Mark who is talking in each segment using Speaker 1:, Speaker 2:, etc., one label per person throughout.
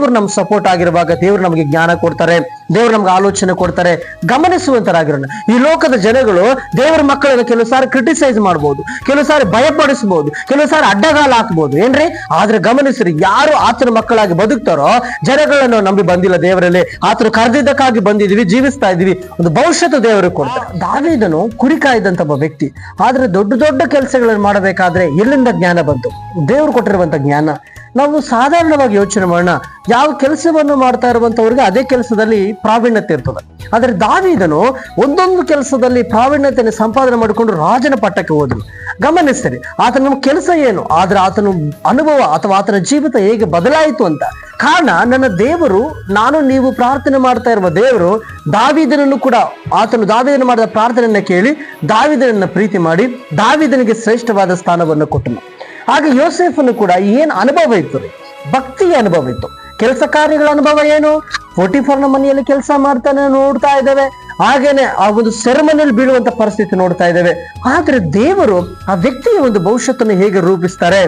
Speaker 1: ದೇವರು ನಮ್ಗೆ ಸಪೋರ್ಟ್ ಆಗಿರುವಾಗ ದೇವರು ನಮಗೆ ಜ್ಞಾನ ಕೊಡ್ತಾರೆ, ದೇವರು ನಮ್ಗೆ ಆಲೋಚನೆ ಕೊಡ್ತಾರೆ, ಗಮನಿಸುವಂತರಾಗಿರೋಣ. ಈ ಲೋಕದ ಜನಗಳು ದೇವರ ಮಕ್ಕಳನ್ನ ಕೆಲವು ಸಾರಿ ಕ್ರಿಟಿಸೈಸ್ ಮಾಡ್ಬೋದು, ಕೆಲವು ಸಾರಿ ಭಯಪಡಿಸಬಹುದು ಕೆಲವು ಸಾರಿ ಅಡ್ಡಗಾಲ ಹಾಕ್ಬೋದು, ಏನ್ರಿ? ಆದ್ರೆ ಗಮನಿಸ್ರಿ, ಯಾರು ಆತನ ಮಕ್ಕಳಾಗಿ ಬದುಕ್ತಾರೋ ಜನಗಳನ್ನು ನಂಬಿ ಬಂದಿಲ್ಲ ದೇವರಲ್ಲಿ. ಆತನು ಕರೆದಿದ್ದಕ್ಕಾಗಿ ಬಂದಿದೀವಿ ಜೀವಿಸ್ತಾ ಇದೀವಿ ಒಂದು ಭವಿಷ್ಯದ ದೇವರು ಕೊಡ್ತಾರೆ. ದಾವಿದನು ಕುರಿ ಕಾಯ್ದಂತ ಒಬ್ಬ ವ್ಯಕ್ತಿ. ಆದ್ರೆ ದೊಡ್ಡ ದೊಡ್ಡ ಕೆಲಸಗಳನ್ನು ಮಾಡಬೇಕಾದ್ರೆ ಎಲ್ಲಿಂದ ಜ್ಞಾನ ಬಂತು? ದೇವರು ಕೊಟ್ಟಿರುವಂತ ಜ್ಞಾನ. ನಾವು ಸಾಧಾರಣವಾಗಿ ಯೋಚನೆ ಮಾಡೋಣ, ಯಾವ ಕೆಲಸವನ್ನು ಮಾಡ್ತಾ ಇರುವಂತವ್ರಿಗೆ ಅದೇ ಕೆಲಸದಲ್ಲಿ ಪ್ರಾವೀಣ್ಯತೆ ಇರ್ತದೆ. ಆದ್ರೆ ದಾವಿದನು ಒಂದೊಂದು ಕೆಲಸದಲ್ಲಿ ಪ್ರಾವೀಣ್ಯತೆಯನ್ನು ಸಂಪಾದನೆ ಮಾಡಿಕೊಂಡು ರಾಜನ ಪಟ್ಟಕ್ಕೆ ಹೋದನು ಗಮನಿಸ್ತೀರಿ, ಆತನ ಕೆಲಸ ಏನು? ಆದ್ರೆ ಆತನ ಅನುಭವ ಅಥವಾ ಆತನ ಜೀವಿತ ಹೇಗೆ ಬದಲಾಯಿತು ಅಂತ. ಕಾರಣ, ನನ್ನ ದೇವರು, ನಾನು ನೀವು ಪ್ರಾರ್ಥನೆ ಮಾಡ್ತಾ ಇರುವ ದೇವರು, ದಾವಿದನನ್ನು ಕೂಡ, ಆತನು ದಾವಿದನು ಮಾಡಿದ ಪ್ರಾರ್ಥನೆಯನ್ನು ಕೇಳಿ, ದಾವಿದನನ್ನ ಪ್ರೀತಿ ಮಾಡಿ, ದಾವಿದನಿಗೆ ಶ್ರೇಷ್ಠವಾದ ಸ್ಥಾನವನ್ನು ಕೊಟ್ಟನು. ಹಾಗೆ ಯೋಸೆಫನು ಕೂಡ ಏನು ಅನುಭವ ಇತ್ತು? ಭಕ್ತಿಯ ಅನುಭವ ಇತ್ತು. ಕೆಲಸ ಕಾರ್ಯಗಳ ಅನುಭವ ಏನು? ಫೋರ್ಟಿಫೋರ್ನ ಮನೆಯಲ್ಲಿ ಕೆಲಸ ಮಾಡ್ತಾನೆ ನೋಡ್ತಾ ಇದ್ದೇವೆ. ಹಾಗೇನೆ ಆ ಒಂದು ಸೆರೆಮನೆಯಲ್ಲಿ ಬೀಳುವಂತ ಪರಿಸ್ಥಿತಿ ನೋಡ್ತಾ ಇದ್ದೇವೆ. ಆದ್ರೆ ದೇವರು ಆ ವ್ಯಕ್ತಿಯ ಒಂದು ಭವಿಷ್ಯತನ್ನು ಹೇಗೆ ರೂಪಿಸ್ತಾರೆ?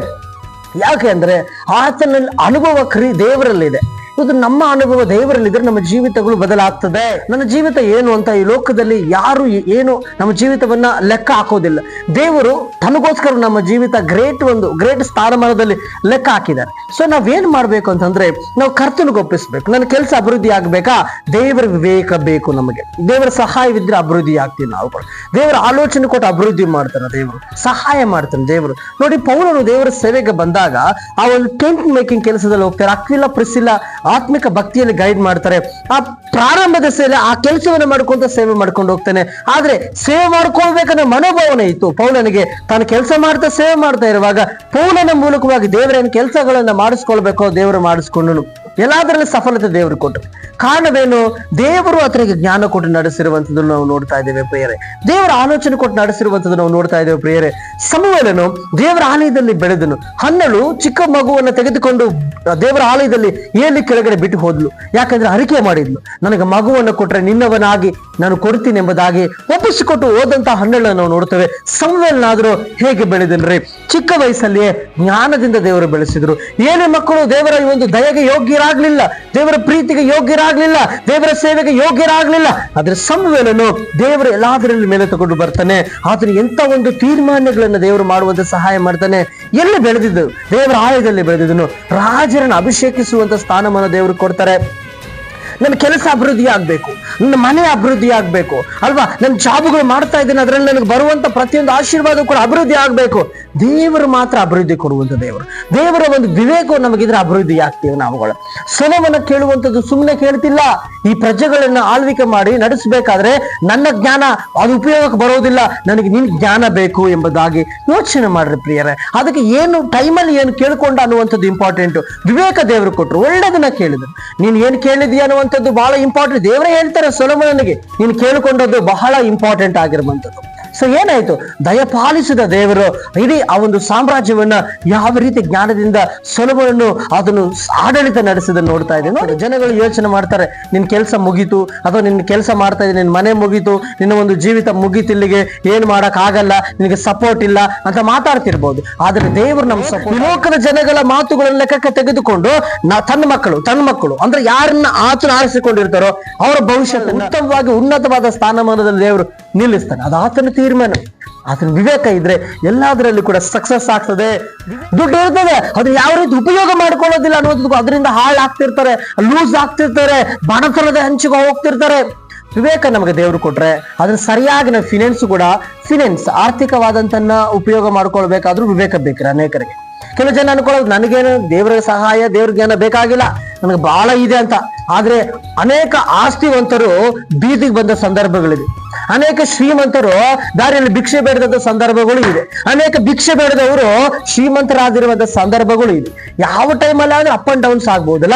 Speaker 1: ಯಾಕೆ ಅಂದ್ರೆ ಆತನಲ್ಲಿ ಅನುಭವ ಕ್ರಿ ದೇವರಲ್ಲಿದೆ. ಇದು ನಮ್ಮ ಅನುಭವ ದೇವರಲ್ಲಿದ್ರೆ ನಮ್ಮ ಜೀವಿತಗಳು ಬದಲಾಗ್ತದೆ. ನನ್ನ ಜೀವಿತ ಏನು ಅಂತ ಈ ಲೋಕದಲ್ಲಿ ಯಾರು ಏನು ನಮ್ಮ ಜೀವಿತವನ್ನ ಲೆಕ್ಕ ಹಾಕೋದಿಲ್ಲ. ದೇವರು ತನಗೋಸ್ಕರ ನಮ್ಮ ಜೀವಿತ ಗ್ರೇಟ್ ಒಂದು, ಗ್ರೇಟ್ ಸ್ಥಾನಮಾನದಲ್ಲಿ ಲೆಕ್ಕ ಹಾಕಿದ್ದಾರೆ. ಸೊ ನಾವೇನ್ ಮಾಡ್ಬೇಕು ಅಂತಂದ್ರೆ, ನಾವು ಕರ್ತನಿಗೆ ಒಪ್ಪಿಸ್ಬೇಕು. ನನ್ನ ಕೆಲಸ ಅಭಿವೃದ್ಧಿ ಆಗ್ಬೇಕಾ? ದೇವರ ವಿವೇಕ ಬೇಕು ನಮಗೆ. ದೇವರ ಸಹಾಯವಿದ್ರೆ ಅಭಿವೃದ್ಧಿ ಆಗ್ತೀವಿ ನಾವು ದೇವರ ಆಲೋಚನೆ ಕೊಟ್ಟು ಅಭಿವೃದ್ಧಿ ಮಾಡ್ತಾನೆ ದೇವರು. ಸಹಾಯ ಮಾಡ್ತಾನೆ ದೇವರು. ನೋಡಿ ಪೌರನು ದೇವರ ಸೇವೆಗೆ ಬಂದಾಗ, ಆ ಒಂದು ಟೆಂಟ್ ಮೇಕಿಂಗ್ ಕೆಲಸದಲ್ಲಿ ಹೋಗ್ತಾರೆ. ಅಕ್ವಿಲ ಪ್ರಿಸಿಲ್ಲ ಆತ್ಮಿಕ ಭಕ್ತಿಯಲ್ಲಿ ಗೈಡ್ ಮಾಡ್ತಾರೆ. ಆ ಪ್ರಾರಂಭದ ಸೇವೆ ಆ ಕೆಲಸವನ್ನು ಮಾಡ್ಕೊಂತ ಸೇವೆ ಮಾಡ್ಕೊಂಡು ಹೋಗ್ತಾನೆ. ಆದ್ರೆ ಸೇವೆ ಮಾಡ್ಕೊಳ್ಬೇಕನ್ನೋ ಮನೋಭಾವನೆ ಇತ್ತು. ಪೌಲನಿಗೆ ತಾನು ಕೆಲಸ ಮಾಡ್ತಾ ಸೇವೆ ಮಾಡ್ತಾ ಇರುವಾಗ ಪೌಲನ ಮೂಲಕವಾಗಿ ದೇವರೇನು ಕೆಲಸಗಳನ್ನ ಮಾಡಿಸ್ಕೊಳ್ಬೇಕೋ ದೇವರು ಮಾಡಿಸ್ಕೊಂಡನು. ಎಲ್ಲಾದ್ರಲ್ಲಿ ಸಫಲತೆ ದೇವರು ಕೊಟ್ಟರು ಕಾರಣವೇನು? ದೇವರು ಆತನಿಗೆ ಜ್ಞಾನ ಕೊಟ್ಟು ನಡೆಸಿರುವಂತದ್ದು ನಾವು ನೋಡ್ತಾ ಇದ್ದೇವೆ ಪ್ರಿಯರೇ. ದೇವರ ಆಲೋಚನೆ ಕೊಟ್ಟು ನಡೆಸಿರುವಂತದ್ದು ನಾವು ನೋಡ್ತಾ ಇದ್ದೇವೆ ಪ್ರಿಯರೇ. ಸಮುವೇಲನು ದೇವರ ಆಲಯದಲ್ಲಿ ಬೆಳೆದನು. ಹನ್ನಳು ಚಿಕ್ಕ ಮಗುವನ್ನು ತೆಗೆದುಕೊಂಡು ದೇವರ ಆಲಯದಲ್ಲಿ ಏಲಿ ಕೆಳಗಡೆ ಬಿಟ್ಟು ಹೋದ್ಲು ಯಾಕಂದ್ರೆ ಅರಿಕೆ ಮಾಡಿದ್ಲು. ನನಗೆ ಮಗುವನ್ನು ಕೊಟ್ಟರೆ ನಿನ್ನವನಾಗಿ ನಾನು ಕೊಡ್ತೀನಿ ಎಂಬುದಾಗಿ ಒಪ್ಪಿಸಿಕೊಟ್ಟು ಹೋದಂತಹ ಹಣ್ಣುಗಳನ್ನು ನಾವು ನೋಡ್ತೇವೆ. ಸಂವೇಲ್ನಾದ್ರೂ ಹೇಗೆ ಬೆಳೆದನ್ರಿ? ಚಿಕ್ಕ ವಯಸ್ಸಲ್ಲಿಯೇ ಜ್ಞಾನದಿಂದ ದೇವರು ಬೆಳೆಸಿದ್ರು. ಏನೇ ಮಕ್ಕಳು ದೇವರ ಒಂದು ದಯೆಗೆ ಯೋಗ್ಯರಾಗ್ಲಿಲ್ಲ ದೇವರ ಪ್ರೀತಿಗೆ ಯೋಗ್ಯರಾಗ್ಲಿಲ್ಲ. ದೇವರ ಸೇವೆಗೆ ಯೋಗ್ಯರಾಗ್ಲಿಲ್ಲ. ಆದ್ರೆ ಸಮುವೇಲನು ದೇವರ ಎಲ್ಲಾದ್ರಲ್ಲಿ ಮೇಲೆ ತಗೊಂಡು ಬರ್ತಾನೆ. ಆದ್ರೆ ಎಂತ ಒಂದು ತೀರ್ಮಾನಗಳನ್ನ ದೇವರು ಮಾಡುವಂತ ಸಹಾಯ ಮಾಡ್ತಾನೆ? ಎಲ್ಲಿ ಬೆಳೆದಿದ್ದು? ದೇವರ ಆಯದಲ್ಲಿ ಬೆಳೆದಿದ್ದನು. ರಾಜರನ್ನು ಅಭಿಷೇಕಿಸುವಂತ ಸ್ಥಾನಮಾನ ದೇವರು ಕೊಡ್ತಾರೆ. ನನ್ನ ಕೆಲಸ ಅಭಿವೃದ್ಧಿ ಆಗ್ಬೇಕು, ನನ್ನ ಮನೆ ಅಭಿವೃದ್ಧಿ ಆಗ್ಬೇಕು, ಅಲ್ವಾ? ನನ್ನ ಜಾಬುಗಳು ಮಾಡ್ತಾ ಇದ್ದೀನಿ, ಅದರಲ್ಲಿ ನನಗೆ ಬರುವಂತ ಪ್ರತಿಯೊಂದು ಆಶೀರ್ವಾದ ಕೂಡ ಅಭಿವೃದ್ಧಿ ಆಗ್ಬೇಕು. ದೇವರು ಮಾತ್ರ ಅಭಿವೃದ್ಧಿ ಕೊಡುವಂತ ದೇವರು. ದೇವರ ಒಂದು ವಿವೇಕ ನಮಗಿದ್ರೆ ಅಭಿವೃದ್ಧಿ ಆಗ್ತೀವಿ ನಾವುಗಳು. ಸುಲಭನ ಕೇಳುವಂಥದ್ದು ಸುಮ್ಮನೆ ಕೇಳ್ತಿಲ್ಲ. ಈ ಪ್ರಜೆಗಳನ್ನ ಆಳ್ವಿಕೆ ಮಾಡಿ ನಡೆಸಬೇಕಾದ್ರೆ ನನ್ನ ಜ್ಞಾನ ಅದು ಉಪಯೋಗಕ್ಕೆ ಬರೋದಿಲ್ಲ. ನನಗೆ ನಿನ್ ಜ್ಞಾನ ಬೇಕು ಎಂಬುದಾಗಿ ಯೋಚನೆ ಮಾಡ್ರಿ ಪ್ರಿಯರೇ. ಅದಕ್ಕೆ ಏನು ಟೈಮಲ್ಲಿ ಏನು ಕೇಳ್ಕೊಂಡ ಅನ್ನುವಂಥದ್ದು ಇಂಪಾರ್ಟೆಂಟ್ ವಿವೇಕ ದೇವರು ಕೊಟ್ಟರು, ಒಳ್ಳೇದನ್ನ ಕೇಳಿದ್ರು. ನೀನ್ ಏನ್ ಕೇಳಿದ್ಯಾ ಅನ್ನುವಂಥದ್ದು ಬಹಳ ಇಂಪಾರ್ಟೆಂಟ್ ದೇವರೇ ಹೇಳ್ತಾರೆ ಸೊಲಮನಿಗೆ ನೀನು ಕೇಳಿಕೊಂಡದ್ದು ಬಹಳ ಇಂಪಾರ್ಟೆಂಟ್ ಆಗಿರುವಂಥದ್ದು. ಸೊ ಏನಾಯ್ತು? ದಯಪಾಲಿಸಿದ ದೇವರು ಇಡೀ ಆ ಒಂದು ಸಾಮ್ರಾಜ್ಯವನ್ನ ಯಾವ ರೀತಿ ಜ್ಞಾನದಿಂದ ಸೊಲಮನನ್ನು ಅದನ್ನು ಆಡಳಿತ ನಡೆಸಿದ ನೋಡ್ತಾ ಇದೆ ನೋಡಿ, ಜನಗಳು ಯೋಚನೆ ಮಾಡ್ತಾರೆ, ನಿನ್ ಕೆಲಸ ಮುಗೀತು, ಅಥವಾ ನಿನ್ ಕೆಲಸ ಮಾಡ್ತಾ ಇದೆ ನಿನ್ ಮನೆ ಮುಗೀತು, ನಿನ್ನ ಒಂದು ಜೀವಿತ ಮುಗೀತಿಲ್ಲಿಗೆ ಏನ್ ಮಾಡಕ್ ಆಗಲ್ಲ, ನಿನಗೆ ಸಪೋರ್ಟ್ ಇಲ್ಲ ಅಂತ ಮಾತಾಡ್ತಿರ್ಬೋದು. ಆದ್ರೆ ದೇವರು ನಮ್ಮ ಸಪೋರ್ಟ್ ಲೋಕದ ಜನಗಳ ಮಾತುಗಳನ್ನ ಲೆಕ್ಕಕ್ಕೆ ತೆಗೆದುಕೊಂಡು ತನ್ನ ಮಕ್ಕಳು ತನ್ನ ಮಕ್ಕಳು, ಅಂದ್ರೆ ಯಾರನ್ನ ಆತನ ಆರಿಸಿಕೊಂಡಿರ್ತಾರೋ, ಅವರ ಭವಿಷ್ಯದ ಉತ್ತಮವಾಗಿ ಉನ್ನತವಾದ ಸ್ಥಾನಮಾನದಲ್ಲಿ ದೇವರು ನಿಲ್ಲಿಸ್ತಾನೆ. ಅದು ಆತನ ತೀರ್ಮಾನ. ಆತನ ವಿವೇಕ ಇದ್ರೆ ಎಲ್ಲದರಲ್ಲಿ ಕೂಡ ಸಕ್ಸಸ್ ಆಗ್ತದೆ. ದುಡ್ಡು ಇರ್ತದೆ. ಅದು ಯಾವ ರೀತಿ ಉಪಯೋಗ ಮಾಡ್ಕೊಳ್ಳೋದಿಲ್ಲ ಅನ್ನೋದಕ್ಕೂ ಅದರಿಂದ ಹಾಳಾಗ್ತಿರ್ತಾರೆ ಲೂಸ್ ಆಗ್ತಿರ್ತಾರೆ, ಬಡತನದ ಹಂಚಿಗೆ ಹೋಗ್ತಿರ್ತಾರೆ. ವಿವೇಕ ನಮಗೆ ದೇವರು ಕೊಟ್ರೆ ಅದನ್ನ ಸರಿಯಾಗಿ ನಾವು ಫಿನೆನ್ಸ್ ಕೂಡ ಫಿನೆನ್ಸ್ ಆರ್ಥಿಕವಾದಂತನ್ನ ಉಪಯೋಗ ಮಾಡ್ಕೊಳ್ಬೇಕಾದ್ರೂ ವಿವೇಕ ಬೇಕ್ರಿ ಅನೇಕರಿಗೆ. ಕೆಲವು ಜನ ಅನ್ಕೊಳ್ಳೋದು ನನಗೇನು ದೇವರ ಸಹಾಯ, ದೇವ್ರ ಜ್ಞಾನ ಬೇಕಾಗಿಲ್ಲ. ನನಗೆ ಬಹಳ ಇದೆ ಅಂತ. ಆದ್ರೆ ಅನೇಕ ಆಸ್ತಿವಂತರು ಬೀದಿಗೆ ಬಂದ ಸಂದರ್ಭಗಳಿದೆ ಅನೇಕ ಶ್ರೀಮಂತರು ದಾರಿಯಲ್ಲಿ ಭಿಕ್ಷೆ ಬೇಡದ ಸಂದರ್ಭಗಳು ಇದೆ ಅನೇಕ ಭಿಕ್ಷೆ ಬೇಡದವರು ಶ್ರೀಮಂತರಾಗಿರುವಂತ ಸಂದರ್ಭಗಳು ಇದೆ ಯಾವ ಟೈಮಲ್ಲಿ ಆದ್ರೆ ಅಪ್ ಅಂಡ್ ಡೌನ್ಸ್ ಆಗ್ಬಹುದಲ್ಲ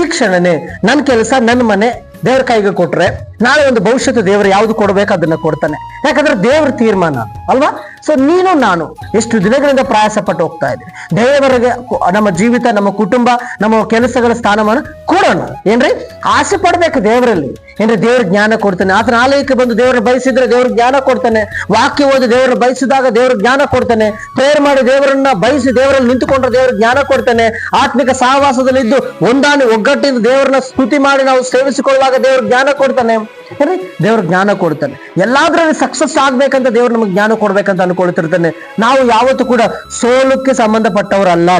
Speaker 1: ಈ ಕ್ಷಣನೇ ನನ್ನ ಕೆಲಸ ನನ್ನ ಮನೆ ದೇವ್ರ ಕೈಗೆ ಕೊಟ್ರೆ ನಾಳೆ ಒಂದು ಭವಿಷ್ಯದ ದೇವರು ಯಾವ್ದು ಕೊಡ್ಬೇಕು ಅದನ್ನ ಕೊಡ್ತಾನೆ. ಯಾಕಂದ್ರೆ ದೇವ್ರ ತೀರ್ಮಾನ ಅಲ್ವಾ? ಸೊ ನೀನು ನಾನು ಎಷ್ಟು ದಿನಗಳಿಂದ ಪ್ರಯಾಸ ಪಟ್ಟು ಹೋಗ್ತಾ ಇದ್ದೀವಿ ದೇವರಿಗೆ ನಮ್ಮ ಜೀವಿತ, ನಮ್ಮ ಕುಟುಂಬ, ನಮ್ಮ ಕೆಲಸಗಳ ಸ್ಥಾನಮಾನ ಕೊಡೋಣ. ಏನ್ರಿ? ಆಸೆ ಪಡ್ಬೇಕು ದೇವರಲ್ಲಿ. ಏನ್ರಿ? ದೇವ್ರ ಜ್ಞಾನ ಕೊಡ್ತಾನೆ. ಆತನ ಆಲಯಕ್ಕೆ ಬಂದು ದೇವರ ಬಯಸಿದ್ರೆ ದೇವ್ರ ಜ್ಞಾನ ಕೊಡ್ತಾನೆ. ವಾಕ್ಯ ಓದಿ ದೇವರ ಬಯಸಿದಾಗ ದೇವ್ರ ಜ್ಞಾನ ಕೊಡ್ತಾನೆ. ಪ್ರೇರ್ ಮಾಡಿ ದೇವರನ್ನ ಬಯಸಿ ದೇವರಲ್ಲಿ ನಿಂತುಕೊಂಡ್ರೆ ದೇವ್ರ ಜ್ಞಾನ ಕೊಡ್ತಾನೆ. ಆತ್ಮಿಕ ಸಹವಾಸದಲ್ಲಿ ಇದ್ದು ಒಂದಾನೆ ಒಗ್ಗಟ್ಟಿನ ದೇವರನ್ನ ಸ್ತುತಿ ಮಾಡಿ ನಾವು ಸೇವಿಸಿಕೊಳ್ಳುವಾಗ ದೇವ್ರ ಜ್ಞಾನ ಕೊಡ್ತಾನೆ. ದೇವ್ರ ಜ್ಞಾನ ಕೊಡ್ತಾನೆ. ಎಲ್ಲಾದ್ರಲ್ಲಿ ಸಕ್ಸಸ್ ಆಗ್ಬೇಕಂತ ದೇವ್ರು ನಮಗೆ ಜ್ಞಾನ ಕೊಡ್ಬೇಕಂತ ಅನ್ಕೊಳ್ತಿರ್ತಾನೆ ನಾವು ಯಾವತ್ತೂ ಕೂಡ ಸೋಲಕ್ಕೆ ಸಂಬಂಧಪಟ್ಟವರು ಅಲ್ಲ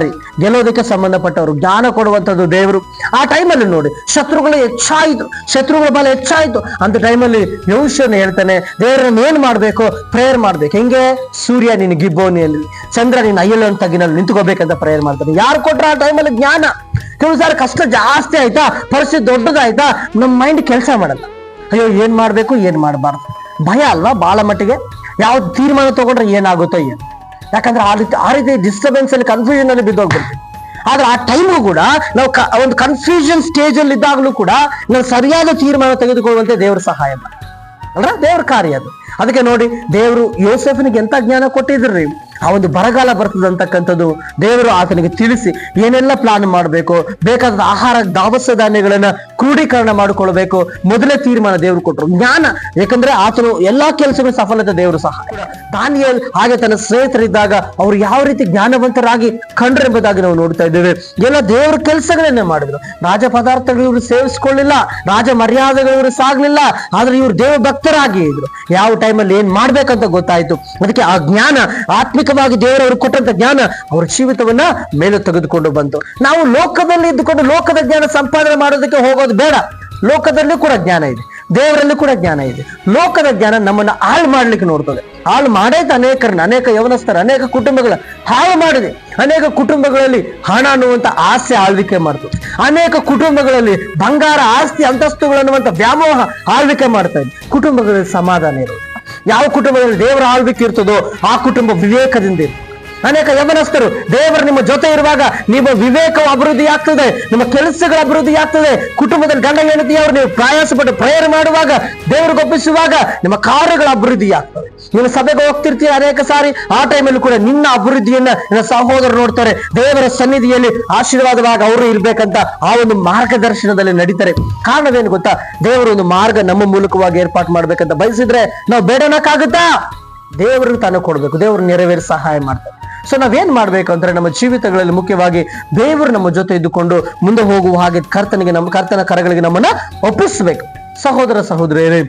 Speaker 1: ಗೆಲ್ಲೋದಕ್ಕೆ ಸಂಬಂಧಪಟ್ಟವರು. ಜ್ಞಾನ ಕೊಡುವಂತದ್ದು ದೇವರು. ಆ ಟೈಮಲ್ಲಿ ನೋಡಿ, ಶತ್ರುಗಳು ಹೆಚ್ಚಾಯಿತು. ಶತ್ರುಗಳ ಬಲ ಹೆಚ್ಚಾಯಿತು. ಅಂತ ಟೈಮಲ್ಲಿ ಯೋಶನ ಹೇಳ್ತಾನೆ, ದೇವರನ್ನ ಏನ್ ಮಾಡ್ಬೇಕು? ಪ್ರೇಯರ್ ಮಾಡ್ಬೇಕು. ಹೆಂಗೆ? ಸೂರ್ಯ ನಿನ್ನ ಗಿಬ್ಬೋನಿಯಲ್ಲಿ. ಚಂದ್ರ ನೀನು ಅಯ್ಯಲ್ಲ ತಗಿನಲ್ಲಿ ನಿಂತ್ಕೋಬೇಕಂತ ಪ್ರೇಯರ್ ಮಾಡ್ತಾನೆ. ಯಾರು ಕೊಟ್ರ ಆ ಟೈಮಲ್ಲಿ ಜ್ಞಾನ? ಕೆಲವು ಸಾರಿ ಕಷ್ಟ ಜಾಸ್ತಿ ಆಯ್ತಾ? ಪರಿಸ್ಥಿತಿ ದೊಡ್ಡದಾಯ್ತಾ? ನಮ್ಮ ಮೈಂಡ್ ಕೆಲಸ ಮಾಡಲ್ಲ. ಅಯ್ಯೋ, ಏನ್ ಮಾಡ್ಬೇಕು? ಏನ್ ಮಾಡಬಾರ್ದು? ಭಯ ಅಲ್ವಾ ಬಾಳ ಮಟ್ಟಿಗೆ? ಯಾವ ತೀರ್ಮಾನ ತಗೊಂಡ್ರೆ ಏನಾಗುತ್ತೋ ಏನು? ಯಾಕಂದ್ರೆ ಆ ರೀತಿ ಆ ರೀತಿ ಡಿಸ್ಟರ್ಬೆನ್ಸ್ ಅಲ್ಲಿ ಕನ್ಫ್ಯೂಷನ್ ಅಲ್ಲಿ ಬಿದ್ದೋಗ್ಬಿಡ್ತೀವಿ. ಆದ್ರೆ ಆ ಟೈಮು ಕೂಡ ನಾವು ಒಂದು ಕನ್ಫ್ಯೂಷನ್ ಸ್ಟೇಜ್ ಅಲ್ಲಿ ಇದ್ದಾಗಲೂ ಕೂಡ ನಾವು ಸರಿಯಾದ ತೀರ್ಮಾನ ತೆಗೆದುಕೊಳ್ಳುವಂತೆ ದೇವ್ರ ಸಹಾಯ ಅಲ್ರ? ದೇವ್ರ ಕಾರ್ಯ ಅದು. ಅದಕ್ಕೆ ನೋಡಿ, ದೇವರು ಯೋಸೆಫ್ನಿಗೆ ಎಂತ ಜ್ಞಾನ ಕೊಟ್ಟಿದ್ರಿ ಆ ಒಂದು ಬರಗಾಲ ಬರ್ತದೆ ಅಂತಕ್ಕಂಥದ್ದು ದೇವರು ಆತನಿಗೆ ತಿಳಿಸಿ ಏನೆಲ್ಲ ಪ್ಲಾನ್ ಮಾಡಬೇಕು, ಬೇಕಾದ ಆಹಾರ ದವಸ ಧಾನ್ಯಗಳನ್ನ ಕ್ರೋಢೀಕರಣ ಮಾಡಿಕೊಳ್ಬೇಕು ಮೊದಲೇ ತೀರ್ಮಾನ ದೇವರು ಕೊಟ್ಟರು. ಜ್ಞಾನ ಯಾಕಂದ್ರೆ ಆತನು ಎಲ್ಲಾ ಕೆಲಸಗಳು ಸಫಲತೆ ದೇವರು ಸಹ. ದಾನಿಯಲ್ ಹಾಗೆ ತನ್ನ ಸ್ನೇಹಿತರಿದ್ದಾಗ ಅವರು ಯಾವ ರೀತಿ ಜ್ಞಾನವಂತರಾಗಿ ಕಂಡ್ರೆಂಬುದಾಗಿ ನಾವು ನೋಡ್ತಾ ಇದ್ದೇವೆ. ಎಲ್ಲ ದೇವರ ಕೆಲಸಗಳನ್ನೇ ಮಾಡಿದ್ರು. ರಾಜ ಪದಾರ್ಥಗಳು ಇವರು ಸೇವಿಸ್ಕೊಳ್ಳಿಲ್ಲ, ರಾಜ ಮರ್ಯಾದೆಗಳು ಇವರು ಸಾಗ್ಲಿಲ್ಲ, ಆದ್ರೆ ಇವರು ದೇವ ಭಕ್ತರಾಗಿ ಇದ್ರು. ಯಾವ ಟೈಮಲ್ಲಿ ಏನ್ ಮಾಡ್ಬೇಕಂತ ಗೊತ್ತಾಯ್ತು. ಅದಕ್ಕೆ ಆ ಜ್ಞಾನ, ಆತ್ಮಿಕವಾಗಿ ದೇವರವರು ಕೊಟ್ಟಂತ ಜ್ಞಾನ ಅವ್ರ ಜೀವಿತವನ್ನ ಮೇಲೆ ತೆಗೆದುಕೊಂಡು ಬಂತು. ನಾವು ಲೋಕದಲ್ಲಿ ಇದ್ದುಕೊಂಡು ಲೋಕದ ಜ್ಞಾನ ಸಂಪಾದನೆ ಮಾಡೋದಕ್ಕೆ ಹೋಗೋದು ಬೇಡ. ಲೋಕದಲ್ಲೂ ಕೂಡ ಜ್ಞಾನ ಇದೆ. ದೇವರಲ್ಲಿ ಕೂಡ ಜ್ಞಾನ ಇದೆ. ಲೋಕದ ಜ್ಞಾನ ನಮ್ಮನ್ನ ಹಾಳು ಮಾಡ್ಲಿಕ್ಕೆ ನೋಡ್ತದೆ. ಹಾಳು ಮಾಡೈತೆ ಅನೇಕರನ್ನ, ಅನೇಕ ಯವನಸ್ಥರ, ಅನೇಕ ಕುಟುಂಬಗಳ ಹಾಳು ಮಾಡಿದೆ. ಅನೇಕ ಕುಟುಂಬಗಳಲ್ಲಿ ಹಣ ಅನ್ನುವಂಥ ಆಸೆ ಆಳ್ವಿಕೆ ಮಾಡ್ತದೆ ಅನೇಕ ಕುಟುಂಬಗಳಲ್ಲಿ ಬಂಗಾರ ಆಸ್ತಿ ಅಂತಸ್ತುಗಳು ಅನ್ನುವಂತ ವ್ಯಾಮೋಹ ಆಳ್ವಿಕೆ ಮಾಡ್ತಾ ಇದೆ ಕುಟುಂಬಗಳಲ್ಲಿ ಸಮಾಧಾನ ಇರೋದು ಯಾವ ಕುಟುಂಬದಲ್ಲಿ ದೇವರ ಆಳ್ವಿಕೆ ಇರ್ತದೋ ಆ ಕುಟುಂಬ ವಿವೇಕದಿಂದ ಇರ್ತದೆ. ಅನೇಕ ಯವನಸ್ಥರು, ದೇವರು ನಿಮ್ಮ ಜೊತೆ ಇರುವಾಗ ನಿಮ್ಮ ವಿವೇಕವು ಅಭಿವೃದ್ಧಿ ಆಗ್ತದೆ ನಿಮ್ಮ ಕೆಲಸಗಳ ಅಭಿವೃದ್ಧಿ ಆಗ್ತದೆ ಕುಟುಂಬದ ಗಂಡ ಹೆಂಡತಿಯವರು ನೀವು ಪ್ರಯಾಸ ಪಟ್ಟು ಪ್ರೇಯರ್ ಮಾಡುವಾಗ ದೇವರಿಗೆ ಒಪ್ಪಿಸುವಾಗ ನಿಮ್ಮ ಕಾರ್ಯಗಳ ಅಭಿವೃದ್ಧಿ ಆಗ್ತದೆ ನಿಮ್ಮ ಸಭೆಗೆ ಹೋಗ್ತಿರ್ತೀಯ ಅನೇಕ ಸಾರಿ, ಆ ಟೈಮಲ್ಲಿ ಕೂಡ ನಿನ್ನ ಅಭಿವೃದ್ಧಿಯನ್ನ ನಿನ್ನ ಸಹೋದರ ನೋಡ್ತಾರೆ. ದೇವರ ಸನ್ನಿಧಿಯಲ್ಲಿ ಆಶೀರ್ವಾದವಾಗಿ ಅವರು ಇರ್ಬೇಕಂತ ಆ ಒಂದು ಮಾರ್ಗದರ್ಶನದಲ್ಲಿ ನಡೀತಾರೆ. ಕಾರಣವೇನು ಗೊತ್ತಾ? ದೇವರು ಒಂದು ಮಾರ್ಗ ನಮ್ಮ ಮೂಲಕವಾಗಿ ಏರ್ಪಾಟ್ ಮಾಡ್ಬೇಕಂತ ಬಯಸಿದ್ರೆ ನಾವು ಬೇಡನಕ್ಕಾಗುತ್ತಾ? ದೇವರು ತಾನು ಕೊಡ್ಬೇಕು, ದೇವರು ನೆರವೇರಿ ಸಹಾಯ ಮಾಡ್ತಾರೆ. ಸೊ ನಾವೇನ್ ಮಾಡ್ಬೇಕು ಅಂದ್ರೆ ನಮ್ಮ ಜೀವಿತಗಳಲ್ಲಿ ಮುಖ್ಯವಾಗಿ ದೇವರು ನಮ್ಮ ಜೊತೆ ಇದ್ದುಕೊಂಡು ಮುಂದೆ ಹೋಗುವ ಹಾಗೆ ಕರ್ತನಿಗೆ ನಮ್ಮ, ಕರ್ತನ ಕರಗಳಿಗೆ ನಮ್ಮನ್ನ ಒಪ್ಪಿಸ್ಬೇಕು. ಸಹೋದರ ಸಹೋದರಿಯರೇ,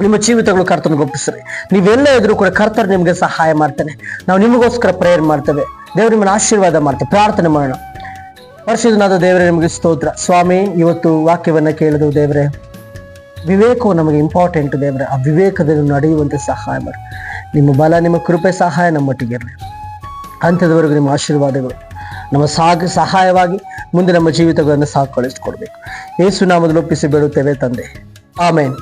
Speaker 1: ನಿಮ್ಮ ಜೀವಿತಗಳು ಕರ್ತನಿಗೆ ಒಪ್ಪಿಸ್ರಿ. ನೀವೆಲ್ಲ ಇದ್ರು ಕೂಡ ಕರ್ತರು ನಿಮಗೆ ಸಹಾಯ ಮಾಡ್ತಾನೆ. ನಾವು ನಿಮಗೋಸ್ಕರ ಪ್ರೇಯರ್ ಮಾಡ್ತೇವೆ. ದೇವರು ನಿಮ್ಮನ್ನ ಆಶೀರ್ವಾದ ಮಾಡ್ತೇವೆ. ಪ್ರಾರ್ಥನೆ ಮಾಡೋಣ. ವರ್ಷದನಾದ ದೇವರೇ, ನಿಮಗೆ ಸ್ತೋತ್ರ. ಸ್ವಾಮಿ, ಇವತ್ತು ವಾಕ್ಯವನ್ನ ಕೇಳಿದು ದೇವರೇ. ವಿವೇಕವು ನಮಗೆ ಇಂಪಾರ್ಟೆಂಟ್ ದೇವರೇ. ಆ ವಿವೇಕದಲ್ಲಿ ನಡೆಯುವಂತೆ ಸಹಾಯ ಮಾಡಿ. ನಿಮ್ಮ ಬಲ, ನಿಮ್ಮ ಕೃಪೆ ಸಹಾಯ ನಮ್ಮೊಟ್ಟಿಗೆ ಇರಲಿ. ಅಂತ್ಯದವರೆಗೂ ನಿಮ್ಮ ಆಶೀರ್ವಾದಗಳು ನಮ್ಮ ಸಾಗ ಸಹಾಯವಾಗಿ ಮುಂದೆ ನಮ್ಮ ಜೀವಿತಗಳನ್ನು ಸಾಕಳಿಸ್ಕೊಡ್ಬೇಕು ಏಸು ನಾಮದಲ್ಲಿ ಒಪ್ಪಿಸಿ ಬೇಡುತ್ತೇವೆ ತಂದೆ. ಆಮೇನ್.